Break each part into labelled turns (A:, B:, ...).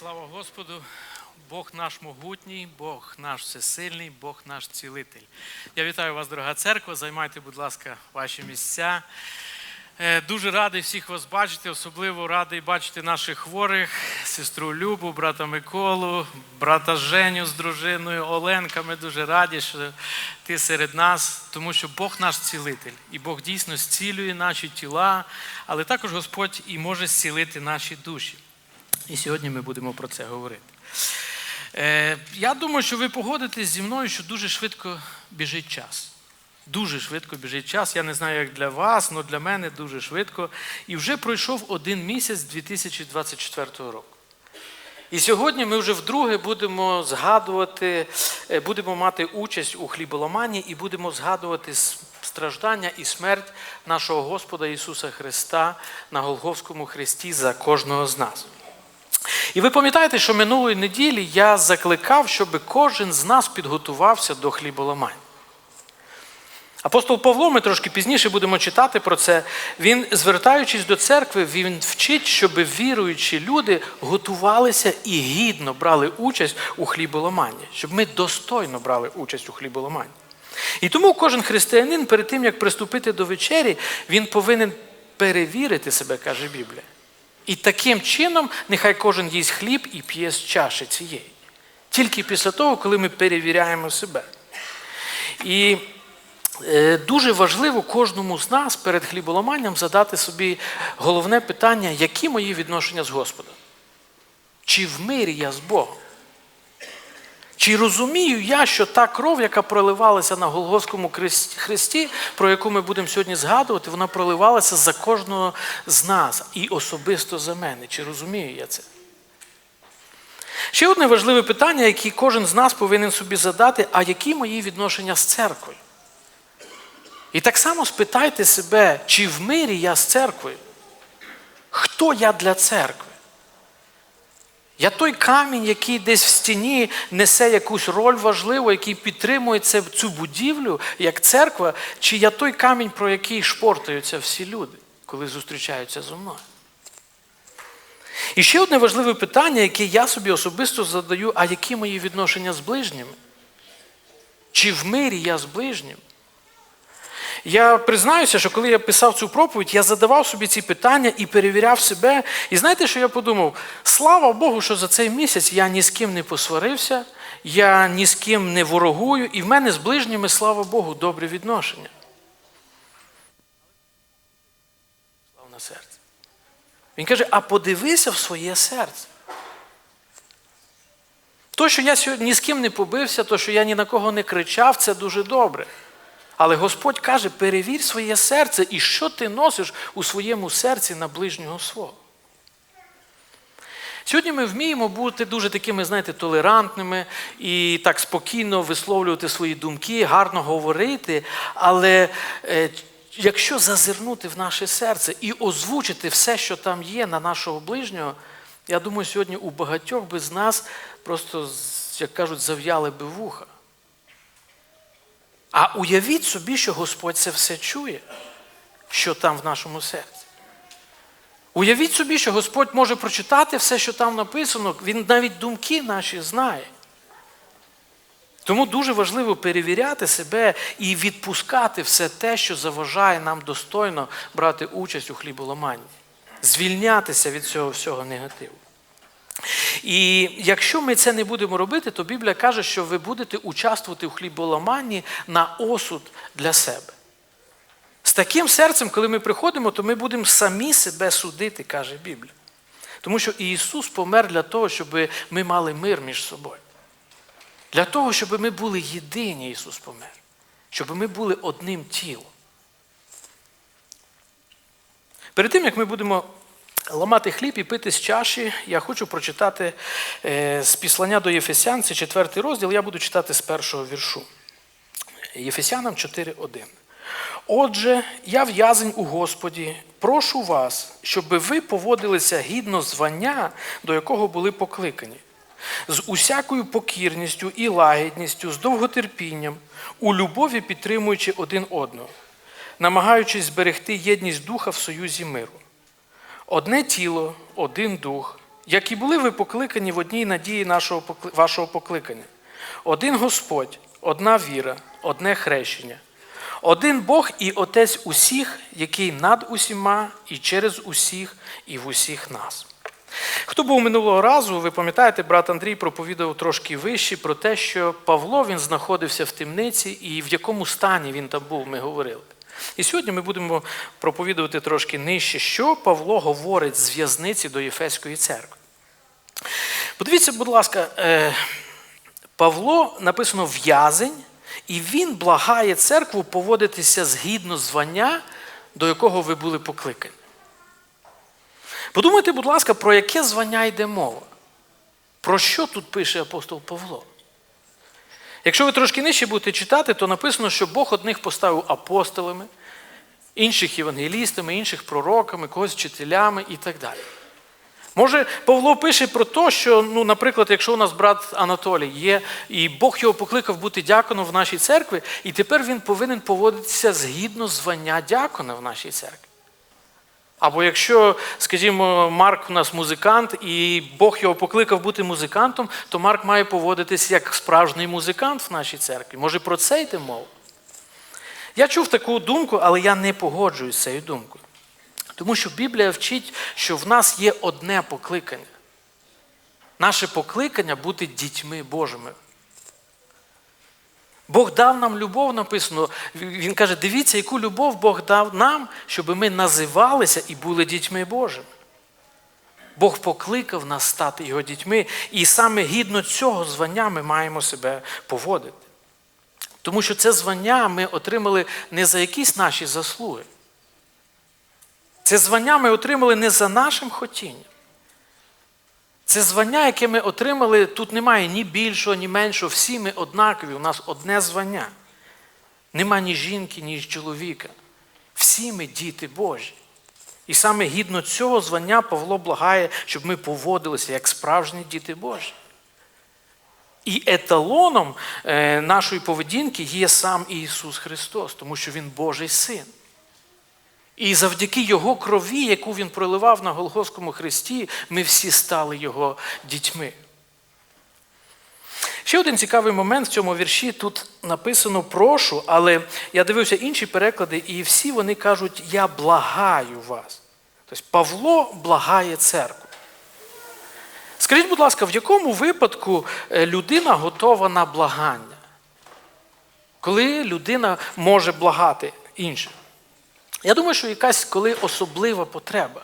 A: Слава Господу! Бог наш могутній, Бог наш всесильний, Бог наш цілитель. Я вітаю вас, дорога церква. Займайте, будь ласка, ваші місця. Е, Дуже радий всіх вас бачити, особливо радий бачити наших хворих, сестру Любу, брата Миколу, брата Женю з дружиною Оленка. Ми дуже раді, що ти серед нас, тому що Бог наш цілитель, і Бог дійсно зцілює наші тіла, але також Господь і може зцілити наші душі. І сьогодні ми будемо про це говорити. Е, я думаю, що ви погодитесь зі мною, що дуже швидко біжить час. Дуже швидко біжить час. Я не знаю, як для вас, але для мене дуже швидко. І вже пройшов один місяць 2024 року. І сьогодні ми вже вдруге будемо згадувати, е, будемо мати участь у хліболаманні і будемо згадувати страждання і смерть нашого Господа Ісуса Христа на Голговському хресті за кожного з нас. І ви пам'ятаєте, що минулої неділі я закликав, щоб кожен з нас підготувався до хліболамань. Апостол Павло, ми трошки пізніше будемо читати про це. Він, звертаючись до церкви, він вчить, щоб віруючі люди готувалися і гідно брали участь у хліболаманні, щоб ми достойно брали участь у хліболаманні. І тому кожен християнин, перед тим, як приступити до вечері, він повинен перевірити себе, каже Біблія. І таким чином нехай кожен їсть хліб і п'є з чаші цієї. Тільки після того, коли ми перевіряємо себе. І е, дуже важливо кожному з нас перед хліболоманням задати собі головне питання, які мої відношення з Господом? Чи в мирі я з Богом? Чи розумію я, що та кров, яка проливалася на Голгофському хресті, про яку ми будемо сьогодні згадувати, вона проливалася за кожного з нас і особисто за мене. Чи розумію я це? Ще одне важливе питання, яке кожен з нас повинен собі задати, а які мої відношення з церквою? І так само спитайте себе, чи в мирі я з церквою? Хто я для церкви? Я той камінь, який десь в стіні несе якусь роль важливу, який підтримує цю будівлю, як церква, чи я той камінь, про який шпортаються всі люди, коли зустрічаються зі мною? І ще одне важливе питання, яке я собі особисто задаю, а які мої відношення з ближніми? Чи в мирі я з ближнім? Я признаюся, що коли я писав цю проповідь, я задавав собі ці питання і перевіряв себе. І знаєте, що я подумав? Слава Богу, що за цей місяць я ні з ким не посварився, я ні з ким не ворогую, і в мене з ближніми, слава Богу, добре відношення. Слава серце. Він каже: а подивися в своє серце. То, що я сьогодні ні з ким не побився, то, що я ні на кого не кричав, це дуже добре. Але Господь каже, перевір своє серце і що ти носиш у своєму серці на ближнього свого. Сьогодні ми вміємо бути дуже такими, знаєте, толерантними і так спокійно висловлювати свої думки, гарно говорити. Але е, якщо зазирнути в наше серце і озвучити все, що там є на нашого ближнього, я думаю, сьогодні у багатьох би з нас просто, як кажуть, зав'яли би вуха. А уявіть собі, що Господь це все чує, що там в нашому серці. Уявіть собі, що Господь може прочитати все, що там написано, Він навіть думки наші знає. Тому дуже важливо перевіряти себе і відпускати все те, що заважає нам достойно брати участь у хліболаманні, звільнятися від цього всього негативу. І якщо ми це не будемо робити, то Біблія каже, що ви будете участвувати у хліболаманні на осуд для себе. З таким серцем, коли ми приходимо, то ми будемо самі себе судити, каже Біблія. Тому що Ісус помер для того, щоб ми мали мир між собою. Для того, щоб ми були єдині, Ісус помер. Щоб ми були одним тілом. Перед тим, як ми будемо ламати хліб і пити з чаші, я хочу прочитати е, з післання до Єфесян, це четвертий розділ, я буду читати з першого віршу. Єфесянам 4.1. Отже, я в'язень у Господі, прошу вас, щоб ви поводилися гідно звання, до якого були покликані, з усякою покірністю і лагідністю, з довготерпінням, у любові підтримуючи один одного, намагаючись зберегти єдність духа в союзі миру. Одне тіло, один дух,
B: як і були ви покликані в одній надії нашого, вашого покликання. Один Господь, одна віра, одне хрещення, один Бог і Отець усіх, який над усіма і через усіх, і в усіх нас. Хто був минулого разу, ви пам'ятаєте, брат Андрій проповідав трошки вище про те, що Павло він знаходився в темниці і в якому стані він там був, ми говорили. І сьогодні ми будемо проповідувати трошки нижче, що Павло говорить з в'язниці до Єфеської церкви. Подивіться, будь ласка, е, Павло написано в'язень, і він благає церкву поводитися згідно звання, до якого ви були покликані. Подумайте, будь ласка, про яке звання йде мова? Про що тут пише апостол Павло? Якщо ви трошки нижче будете читати, то написано, що Бог одних поставив апостолами, інших євангелістами, інших пророками, когось вчителями і так далі. Може, Павло пише про те, що, ну, наприклад, якщо у нас брат Анатолій є, і Бог його покликав бути дяконом в нашій церкві, і тепер він повинен поводитися згідно звання дякона в нашій церкві. Або якщо, скажімо, Марк у нас музикант, і Бог його покликав бути музикантом, то Марк має поводитися як справжній музикант в нашій церкві. Може, про це йде мова? Я чув таку думку, але я не погоджуюсь з цією думкою. Тому що Біблія вчить, що в нас є одне покликання. Наше покликання бути дітьми Божими. Бог дав нам любов, написано. Він каже: дивіться, яку любов Бог дав нам, щоб ми називалися і були дітьми Божими. Бог покликав нас стати його дітьми, і саме гідно цього звання ми маємо себе поводити. Тому що це звання ми отримали не за якісь наші заслуги. Це звання ми отримали не за нашим хотінням. Це звання, яке ми отримали, тут немає ні більшого, ні меншого. Всі ми однакові, у нас одне звання. Нема ні жінки, ні чоловіка. Всі ми діти Божі. І саме гідно цього звання Павло благає, щоб ми поводилися як справжні діти Божі. І еталоном е, нашої поведінки є сам Ісус Христос, тому що Він Божий Син. І завдяки Його крові, яку Він проливав на Голгофському хресті, ми всі стали Його дітьми. Ще один цікавий момент в цьому вірші тут написано прошу, але я дивився інші переклади, і всі вони кажуть, я благаю вас. Тобто Павло благає церкву. Скажіть, будь ласка, в якому випадку е, людина готова на благання? Коли людина може благати іншим? Я думаю, що якась коли особлива потреба,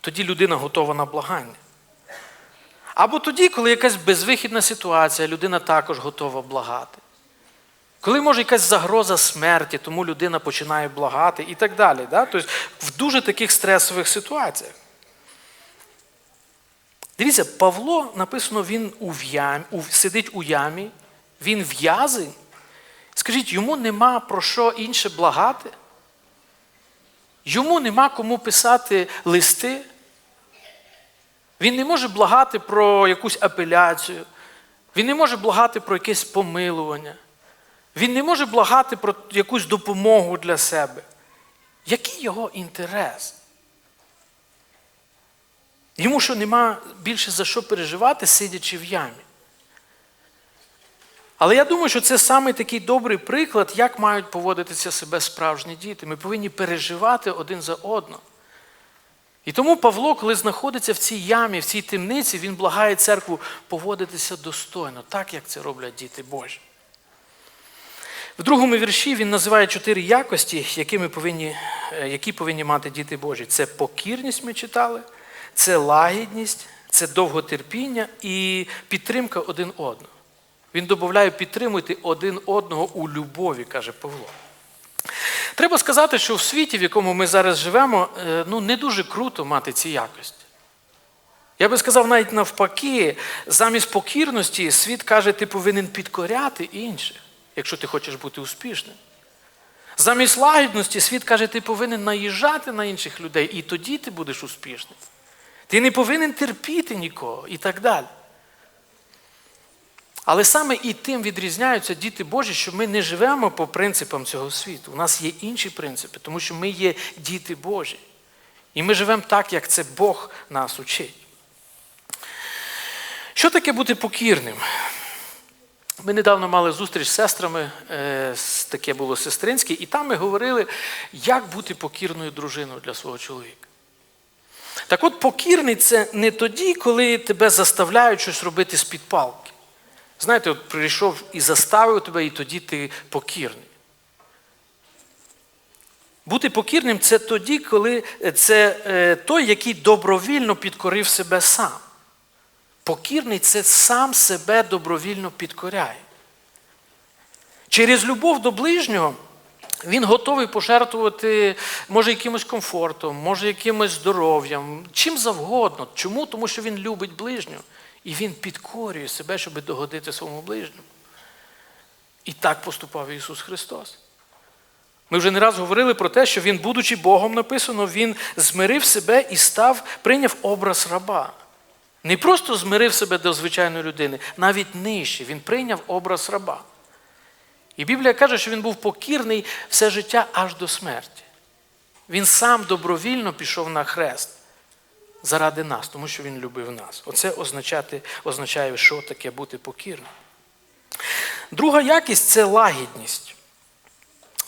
B: тоді людина готова на благання. Або тоді, коли якась безвихідна ситуація, людина також готова благати. Коли може якась загроза смерті, тому людина починає благати і так далі. Да? Тобто в дуже таких стресових ситуаціях. Дивіться, Павло написано, він у ям, у, сидить у ямі, він в'язень. Скажіть, йому нема про що інше благати? Йому нема кому писати листи. Він не може благати про якусь апеляцію. Він не може благати про якесь помилування. Він не може благати про якусь допомогу для себе. Який його інтерес? Йому що нема більше за що переживати, сидячи в ямі. Але я думаю, що це саме такий добрий приклад, як мають поводитися себе справжні діти. Ми повинні переживати один за одного. І тому Павло, коли знаходиться в цій ямі, в цій темниці, він благає церкву поводитися достойно, так як це роблять діти Божі. В другому вірші він називає чотири якості, які, ми повинні, е, які повинні мати діти Божі. Це покірність, ми читали, це лагідність, це довготерпіння і підтримка один одного. Він додає, підтримуйте один одного у любові, каже Павло. Треба сказати, що в світі, в якому ми зараз живемо, е, ну, не дуже круто мати ці якості. Я би сказав, навіть навпаки, замість покірності світ каже, ти повинен підкоряти інших, якщо ти хочеш бути успішним. Замість лагідності світ каже, ти повинен наїжджати на інших людей, і тоді ти будеш успішним. Ти не повинен терпіти нікого і так далі. Але саме і тим відрізняються діти Божі, що ми не живемо по принципам цього світу. У нас є інші принципи, тому що ми є діти Божі. І ми живемо так, як це Бог нас учить. Що таке бути покірним? Ми недавно мали зустріч з сестрами, е, таке було сестринське, і там ми говорили, як бути покірною дружиною для свого чоловіка. Так от, покірний це не тоді, коли тебе заставляють щось робити з-під палки. Знаєте, от прийшов і заставив тебе, і тоді ти покірний. Бути покірним це тоді, коли це е, той, який добровільно підкорив себе сам. Покірний це сам себе добровільно підкоряє. Через любов до ближнього він готовий пожертвувати, може, якимось комфортом, може, якимось здоров'ям, чим завгодно. Чому? Тому що він любить ближнього. І він підкорює себе, щоб догодити своєму ближньому. І так поступав Ісус Христос. Ми вже не раз говорили про те, що Він, будучи Богом, написано, Він змирив себе і став, прийняв образ раба. Не просто змирив себе до звичайної людини, навіть нижче. Він прийняв образ раба. І Біблія каже, що він був покірний все життя аж до смерті. Він сам добровільно пішов на хрест заради нас, тому що він любив нас. Оце означати, означає, що таке бути покірним. Друга якість це лагідність.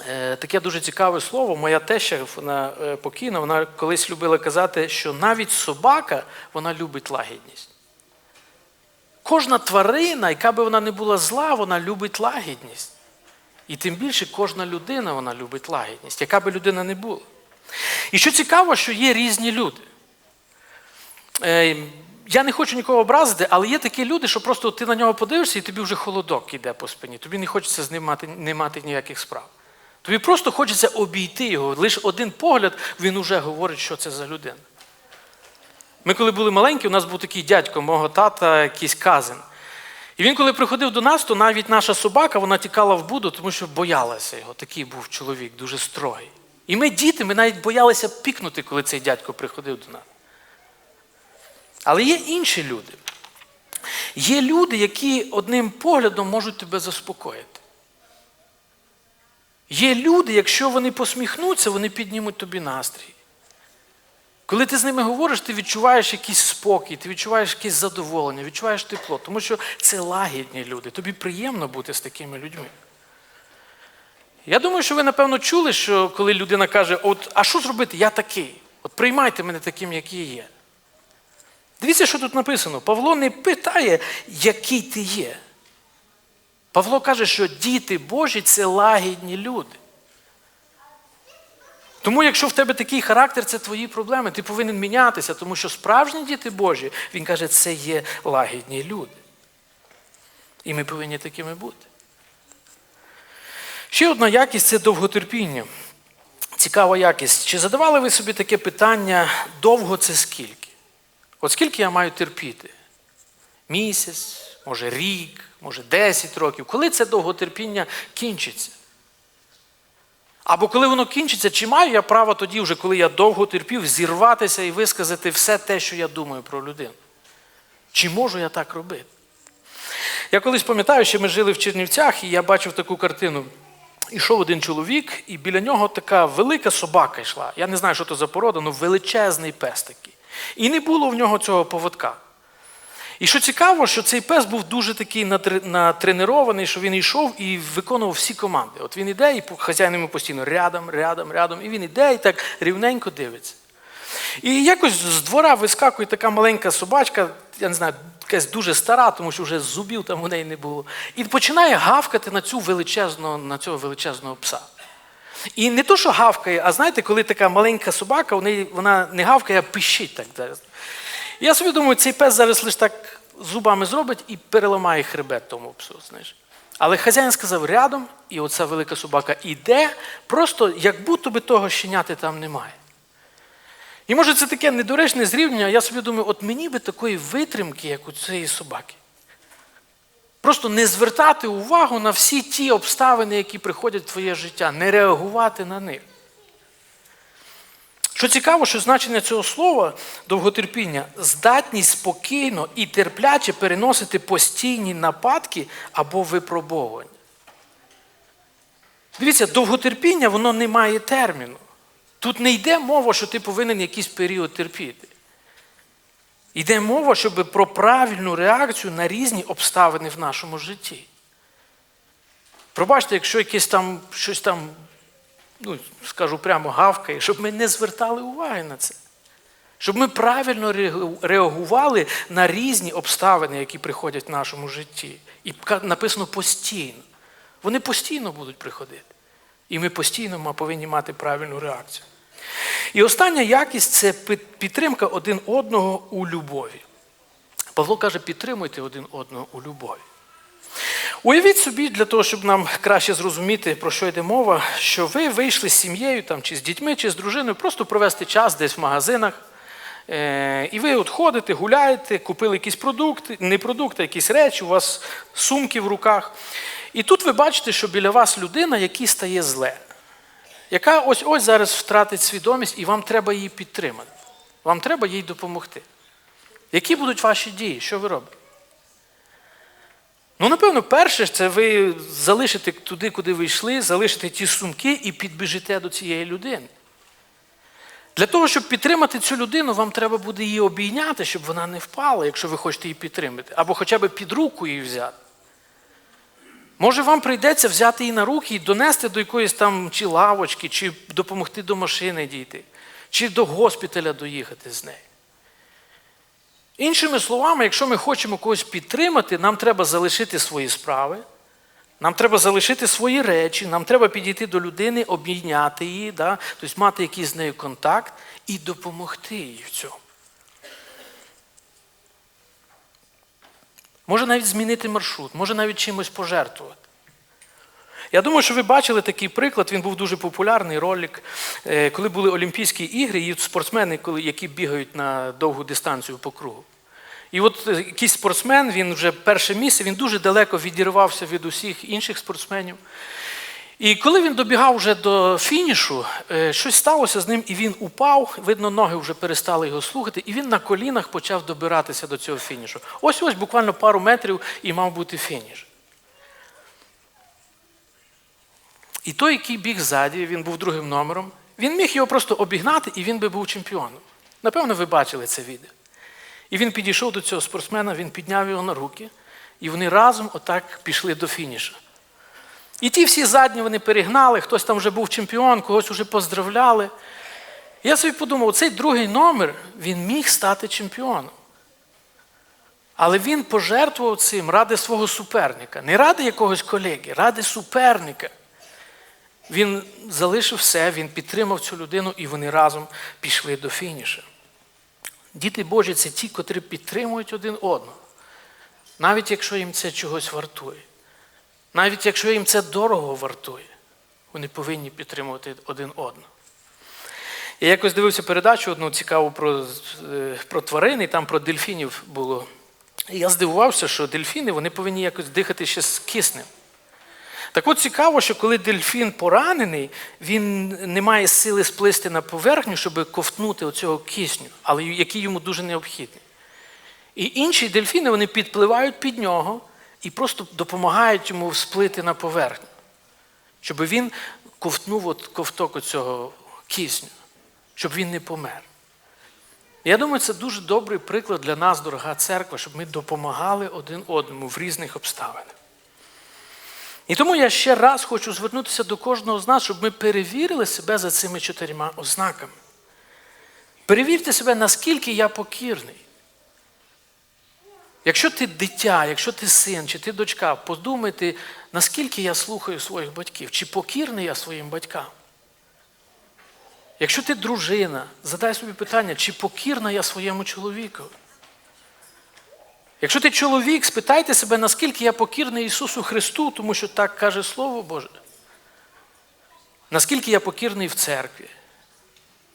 B: Е, Таке дуже цікаве слово. Моя теща, вона е, покійна, вона колись любила казати, що навіть собака вона любить лагідність. Кожна тварина, яка би вона не була зла, вона любить лагідність. І тим більше кожна людина вона любить лагідність, яка би людина не була. І що цікаво, що є різні люди. Е, Я не хочу нікого образити, але є такі люди, що просто ти на нього подивишся, і тобі вже холодок іде по спині. Тобі не хочеться з ним мати, не мати ніяких справ. Тобі просто хочеться обійти його. Лише один погляд, він вже говорить, що це за людина. Ми, коли були маленькі, у нас був такий дядько, мого тата, якийсь казин. І він, коли приходив до нас, то навіть наша собака вона тікала в буду, тому що боялася його. Такий був чоловік, дуже строгий. І ми, діти, ми навіть боялися пікнути, коли цей дядько приходив до нас. Але є інші люди. Є люди, які одним поглядом можуть тебе заспокоїти. Є люди, якщо вони посміхнуться, вони піднімуть тобі настрій. Коли ти з ними говориш, ти відчуваєш якийсь спокій, ти відчуваєш якесь задоволення, відчуваєш тепло, тому що це лагідні люди. Тобі приємно бути з такими людьми. Я думаю, що ви, напевно, чули, що коли людина каже, от, а що зробити? Я такий. От приймайте мене таким, який є. Дивіться, що тут написано. Павло не питає, який ти є. Павло каже, що діти Божі це лагідні люди. Тому, якщо в тебе такий характер, це твої проблеми. Ти повинен мінятися, тому що справжні діти Божі, він каже, це є лагідні люди. І ми повинні такими бути. Ще одна якість це довготерпіння. Цікава якість. Чи задавали ви собі таке питання, довго це скільки? От скільки я маю терпіти? Місяць, може рік, може 10 років. Коли це довготерпіння кінчиться? Або коли воно кінчиться, чи маю я право тоді, вже, коли я довго терпів, зірватися і висказати все те, що я думаю про людину? Чи можу я так робити? Я колись пам'ятаю, що ми жили в Чернівцях, і я бачив таку картину. Ішов один чоловік, і біля нього така велика собака йшла. Я не знаю, що то за порода, але величезний пес такий. І не було в нього цього поводка. І що цікаво, що цей пес був дуже такий натре- натренований, що він йшов і виконував всі команди. От він іде, і хазяїн йому постійно рядом, рядом, рядом, і він іде і так рівненько дивиться. І якось з двора вискакує така маленька собачка, я не знаю, якась дуже стара, тому що вже зубів там у неї не було. І починає гавкати на цю величезного, на цього величезного пса. І не то, що гавкає, а знаєте, коли така маленька собака, вона не гавкає, а пищить так. зараз. Я собі думаю, цей пес зараз лише так зубами зробить і переламає хребет тому псу. Знаєш. Але хазяїн сказав рядом, і оця велика собака іде, просто як будто би того щеняти там немає. І може це таке недоречне зрівняння, я собі думаю, от мені би такої витримки, як у цієї собаки. Просто не звертати увагу на всі ті обставини, які приходять в твоє життя, не реагувати на них. Що цікаво, що значення цього слова довготерпіння здатність спокійно і терпляче переносити постійні нападки або випробовування. Дивіться, довготерпіння воно не має терміну. Тут не йде мова, що ти повинен якийсь період терпіти. Йде мова, щоб про правильну реакцію на різні обставини в нашому житті. Пробачте, якщо якесь там щось там, ну, скажу прямо, гавкає, щоб ми не звертали уваги на це. Щоб ми правильно реагували на різні обставини, які приходять в нашому житті. І написано постійно. Вони постійно будуть приходити. І ми постійно повинні мати правильну реакцію. І остання якість це підтримка один одного у любові. Павло каже, підтримуйте один одного у любові. Уявіть собі, для того, щоб нам краще зрозуміти, про що йде мова, що ви вийшли з сім'єю, там, чи з дітьми, чи з дружиною, просто провести час десь в магазинах. Е, і ви от ходите, гуляєте, купили якісь продукти, не продукти, а якісь речі, у вас сумки в руках. І тут ви бачите, що біля вас людина, якій стає зле, яка ось ось зараз втратить свідомість, і вам треба її підтримати. Вам треба їй допомогти. Які будуть ваші дії? Що ви робите? Ну, напевно, перше, це ви залишите туди, куди ви йшли, залишите ті сумки і підбіжите до цієї людини. Для того, щоб підтримати цю людину, вам треба буде її обійняти, щоб вона не впала, якщо ви хочете її підтримати, або хоча б під руку її взяти. Може, вам прийдеться взяти її на руки і донести до якоїсь там чи лавочки, чи допомогти до машини дійти, чи до госпіталя доїхати з нею. Іншими словами, якщо ми хочемо когось підтримати, нам треба залишити свої справи, нам треба залишити свої речі, нам треба підійти до людини, обійняти її, да? тобто мати якийсь з нею контакт і допомогти їй в цьому. Може навіть змінити маршрут, може навіть чимось пожертвувати. Я думаю, що ви бачили такий приклад, він був дуже популярний ролик, е, коли були Олімпійські ігри, і спортсмени, які бігають на довгу дистанцію по кругу. І от е, якийсь спортсмен, він вже перше місце, він дуже далеко відірвався від усіх інших спортсменів. І коли він добігав вже до фінішу, е, щось сталося з ним, і він упав, видно, ноги вже перестали його слухати, і він на колінах почав добиратися до цього фінішу. Ось ось буквально пару метрів і мав бути фініш. І той, який біг ззаді, він був другим номером, він міг його просто обігнати, і він би був чемпіоном. Напевно, ви бачили це відео. І він підійшов до цього спортсмена, він підняв його на руки, і вони разом отак пішли до фінішу. І ті всі задні вони перегнали, хтось там вже був чемпіон, когось вже поздравляли. Я собі подумав, цей другий номер він міг стати чемпіоном. Але він пожертвував цим ради свого суперника, не ради якогось колеги, ради суперника. Він залишив все, він підтримав цю людину, і вони разом пішли до фінішу. Діти Божі це ті, котрі підтримують один одного, навіть якщо їм це чогось вартує. Навіть якщо їм це дорого вартує, вони повинні підтримувати один одного. Я якось дивився передачу одну цікаву про, е, про тварини, там про дельфінів було. І я здивувався, що дельфіни вони повинні якось дихати ще з киснем. Так от цікаво, що коли дельфін поранений, він не має сили сплисти на поверхню, щоб ковтнути оцього кисню, але який йому дуже необхідний. І інші дельфіни вони підпливають під нього і просто допомагають йому всплити на поверхню, щоб він ковтнув от ковток оцього кисню, щоб він не помер. Я думаю, це дуже добрий приклад для нас, дорога церква, щоб ми допомагали один одному в різних обставинах. І тому я ще раз хочу звернутися до кожного з нас, щоб ми перевірили себе за цими чотирма ознаками. Перевірте себе, наскільки я покірний. Якщо ти дитя, якщо ти син чи ти дочка, подумайте, наскільки я слухаю своїх батьків, чи покірний я своїм батькам. Якщо ти дружина, задай собі питання, чи покірна я своєму чоловікові. Якщо ти чоловік, спитайте себе, наскільки я покірний Ісусу Христу, тому що так каже Слово Боже. Наскільки я покірний в церкві,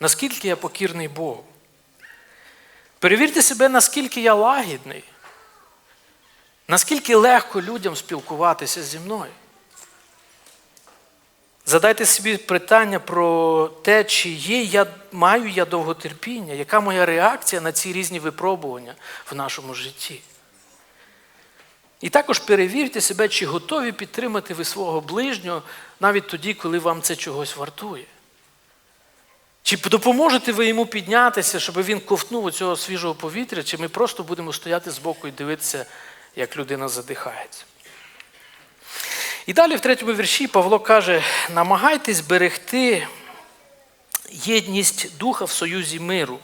B: наскільки я покірний Богу. Перевірте себе, наскільки я лагідний, наскільки легко людям спілкуватися зі мною. Задайте собі питання про те, чи є я, маю я довготерпіння, яка моя реакція на ці різні випробування в нашому житті. І також перевірте себе, чи готові підтримати ви свого ближнього навіть тоді, коли вам це чогось вартує. Чи допоможете ви йому піднятися, щоб він ковтнув у цього свіжого повітря, чи ми просто будемо стояти збоку і дивитися, як людина задихається? І далі в третьому вірші Павло каже: намагайтесь берегти єдність духа в союзі миру.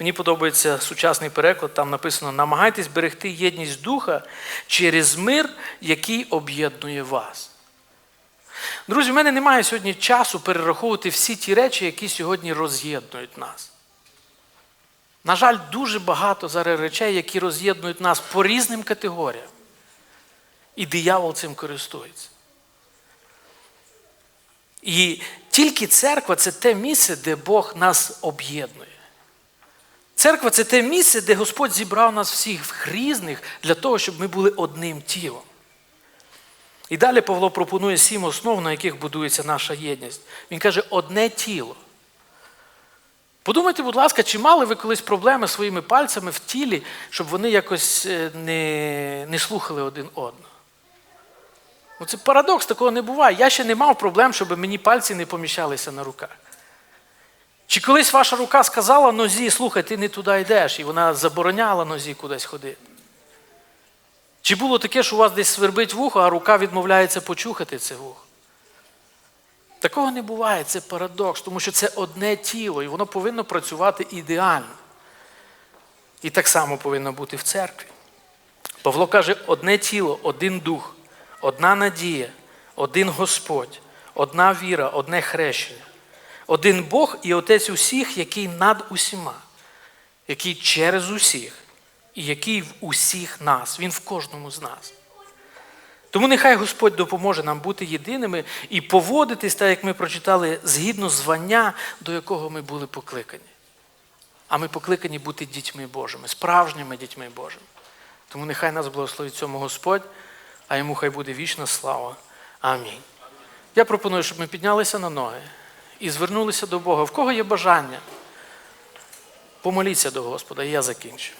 B: Мені подобається сучасний переклад, там написано: намагайтесь берегти єдність духа через мир, який об'єднує вас. Друзі, в мене немає сьогодні часу перераховувати всі ті речі, які сьогодні роз'єднують нас. На жаль, дуже багато зараз речей, які роз'єднують нас по різним категоріям. І диявол цим користується. І тільки церква це те місце, де Бог нас об'єднує. Церква це те місце, де Господь зібрав нас всіх різних для того, щоб ми були одним тілом. І далі Павло пропонує сім основ, на яких будується наша єдність. Він каже, одне тіло. Подумайте, будь ласка, чи мали ви колись проблеми своїми пальцями в тілі, щоб вони якось е, не, не слухали один одного? Ну, це парадокс, такого не буває. Я ще не мав проблем, щоб мені пальці не поміщалися на руках. Чи колись ваша рука сказала нозі, слухай, ти не туди йдеш, і вона забороняла нозі кудись ходити? Чи було таке, що у вас десь свербить вухо, а рука відмовляється почухати це вухо? Такого не буває, це парадокс, тому що це одне тіло, і воно повинно працювати ідеально. І так само повинно бути в церкві. Павло каже: одне тіло, один дух, одна надія, один Господь, одна віра, одне хрещення, один Бог і Отець усіх, який над усіма, який через усіх, і який в усіх нас, Він в кожному з нас. Тому нехай Господь допоможе нам бути єдиними і поводитись, так як ми прочитали, згідно звання, до якого ми були покликані. А ми покликані бути дітьми Божими, справжніми дітьми Божими. Тому нехай нас благословить цьому Господь, а йому хай буде вічна слава. Амінь. Я пропоную, щоб ми піднялися на ноги і звернулися до Бога. В кого є бажання? Помоліться до Господа, і я закінчу.